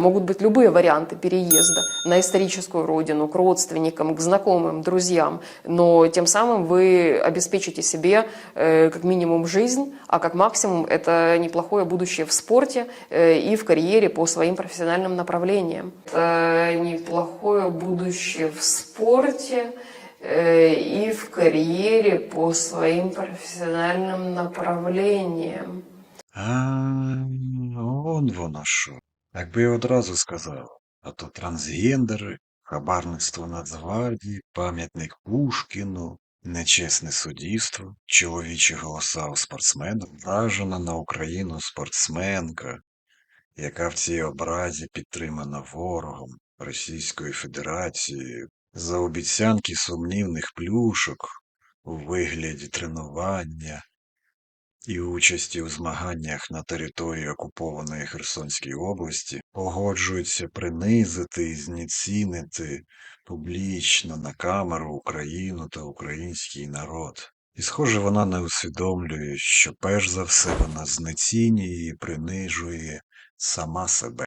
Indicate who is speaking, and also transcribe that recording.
Speaker 1: Могут быть любые варианты переезда на историческую родину, к родственникам, к знакомым, друзьям, но тем самым вы обеспечите себе э, как минимум жизнь, а как максимум это неплохое будущее в спорте э, и в карьере по своим профессиональным направлениям. Это неплохое будущее в спорте э, и в карьере по своим профессиональным направлениям.
Speaker 2: А, он воно що. Якби я одразу сказав, а то трансгендери, хабарництво Нацгвардії, пам'ятник Пушкіну, нечесне суддівство, чоловічі голоса у спортсменах, вражена на Україну спортсменка, яка в цій образі підтримана ворогом Російською Федерацією за обіцянки сумнівних плюшок у вигляді тренування і участі у змаганнях на території окупованої Херсонської області погоджуються принизити і знецінити публічно на камеру Україну та український народ. І, схоже, вона не усвідомлює, що перш за все вона знецінює і принижує сама себе.